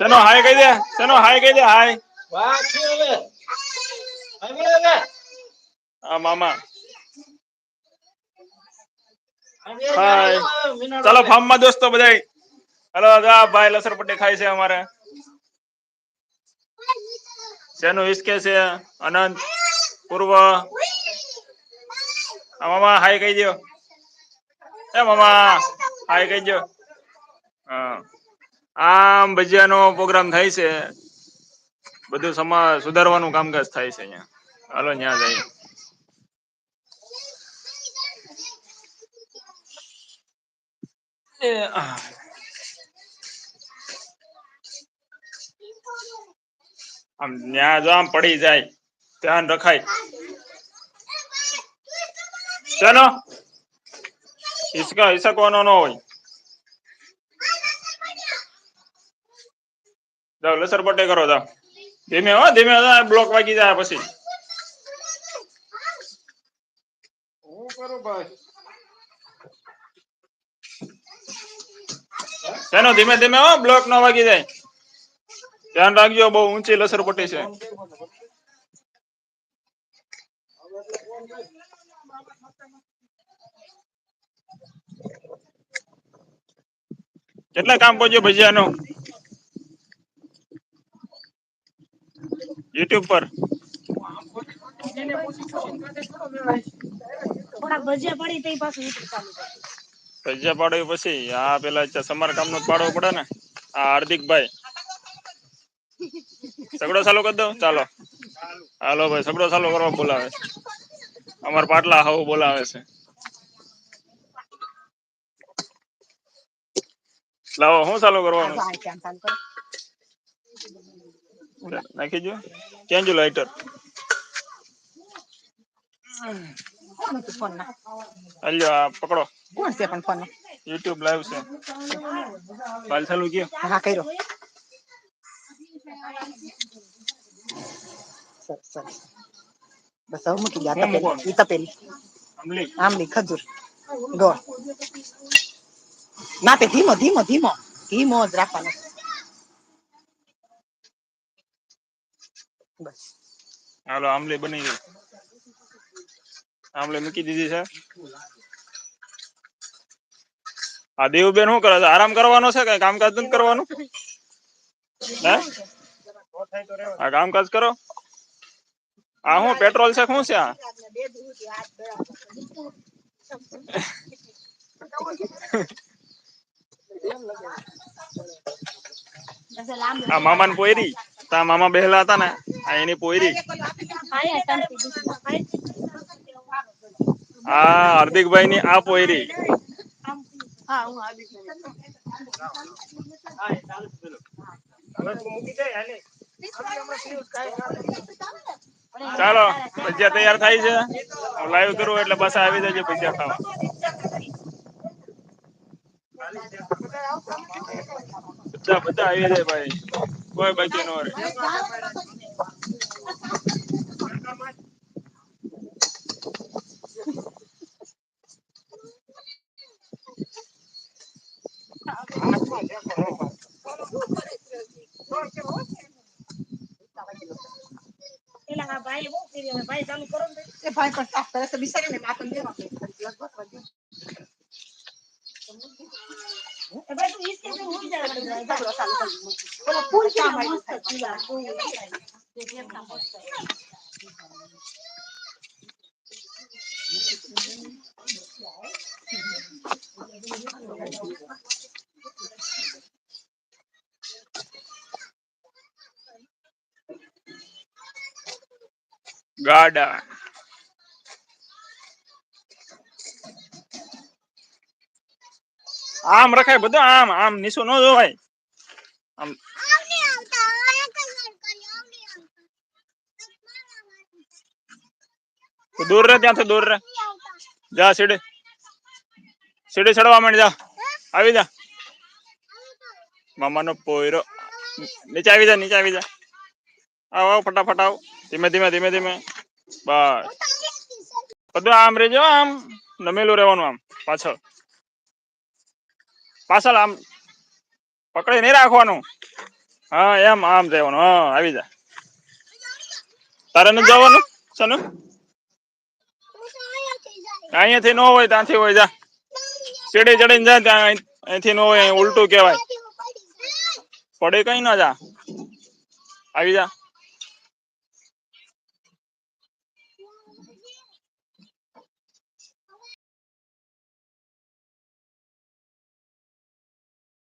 શેનો હાય કહી દે શેનો હાય કહી દે હાય વાહ શું હવે હવે હવે આ મામા હવે હાય. મીનાડો ચાલો હવે. ફાર્મમાં દોસ્તો બધાય હાલો જા ભાઈ લસર પટ્ટી ખાય છે અમારે શેનું હિસકે છે અનંત, પૂર્વ. મામા, હાય કહી દો એ મામા, હાય કહી દો આમ ભજીયાનો પ્રોગ્રામ થાય છે. બધું સમા સુધારવાનું કામકાજ થાય છે અહીંયા. હાલો ત્યાં જઈએ. એ આમ ન્યા જો આમ પડી જાય ધ્યાન રખાય. ચલો હિસકા હિસકવાનો ન હોય. જાઓ લસર પટ્ટે કરો જાઓ. ધીમે હો ધીમે બ્લોક વાગી જાય પછી. હું કરું ભાઈ? તેનો ધીમે ધીમે હો બ્લોક ન વાગી જાય. ધ્યાન રાખજો બહુ ઊંચી લસર પટ્ટી છે. કેટલા કામ પહોંચ્યો ભજીયાનું? યુટ્યુબ પર. ભજીયા પડી તઈ પાછું YouTube ચાલુ થાય. ભજીયા પાડવી પછી આ પેલા સમારકામનું પાડવો પડે ને. આ હાર્દિકભાઈ. સગડો ચાલુ કરી દઉં? ચાલો. હાલો ભાઈ સગડો ચાલુ કરવા બોલાવે અમાર પાટલા હાવ બોલાવે છે. લાવો હું ચાલુ કરવાનું? ક્યાં નાખી દો ચેન્જ લાઇટર? હાલ્યો આ પકડો. કોણ છે પણ ફોન? યુટ્યુબ લાઈવ છે. કાલ ચાલુ કયો? હા કર્યો. સરસ સરસ બસ હવે મૂકી ગયા તપેલી ઈ તપેલી આંબલી ખજૂર ગોળ ના તે ધીમો ધીમો ધીમો ધીમો જ રાખવાનો બસ હાલો આમલી બની ગઈ આમલી મૂકી દીધી છે આ દેવબેન શું કરે છે આરામ કરવાનો છે કઈ કામકાજ નથી કરવાનું હે આ કામકાજ કરો આ હું પેટ્રોલ છે, શું છે? આ મામા ને પોયરી. તા મામા બેહલા હતા ને, આ એની પોયરી. આ હાર્દિકભાઈ ની આ પોયરી. હા હું આવી ચાલો, ભજીયા તૈયાર થાય છે. લાઈવ કરવું એટલે બસ આવી જજો ભજીયા ખાવા. બધા બધા આવી જાય ભાઈ. કોઈ બાકી ન રહે. પેલા આ ભાઈએ બહુ કરી હવે ભાઈ ચાલુ કરો ને એ ભાઈ પણ સાફ કરે છે બિચારે ને માથે દેવા દે. એ ભાઈ તું ઈસકે તું હું જાય. ચાલો, ચાલુ કરી દઉં. ફૂલ કામ આવ્યું છે, ફૂલ. જે જેમના મસ્ત હોય. ગાડા. આમ રખાય બધું, આમ આમ, નીચું ન જોવાય. આમ. દૂર રહે ત્યાંથી દૂર રહે જા, સીડી. સીડી ચડવા માંડ, જા. આવી જા. મામાનો પોયરો. નીચે આવી જા, નીચે આવી જા. આવો આવો, ફટાફટ આવો. ધીમે ધીમે ધીમે ધીમે. બસ. બધું આમ રેજો, આમ નમેલું રહેવાનું આમ, પાછળ. પાછળ આમ. પકડી નહીં રાખવાનું. હા, એમ, આમ રહેવાનું. હા, આવી જા. તારે નથી જવાનું, સનુ? અહીંયાથી ન હોય, ત્યાંથી હોય, જા. સીડી ચડીને જા, ત્યાં અહીં- અહીંથી ન હોય ઉલટું કહેવાય. પડે કઈ ના જા. આવી જા.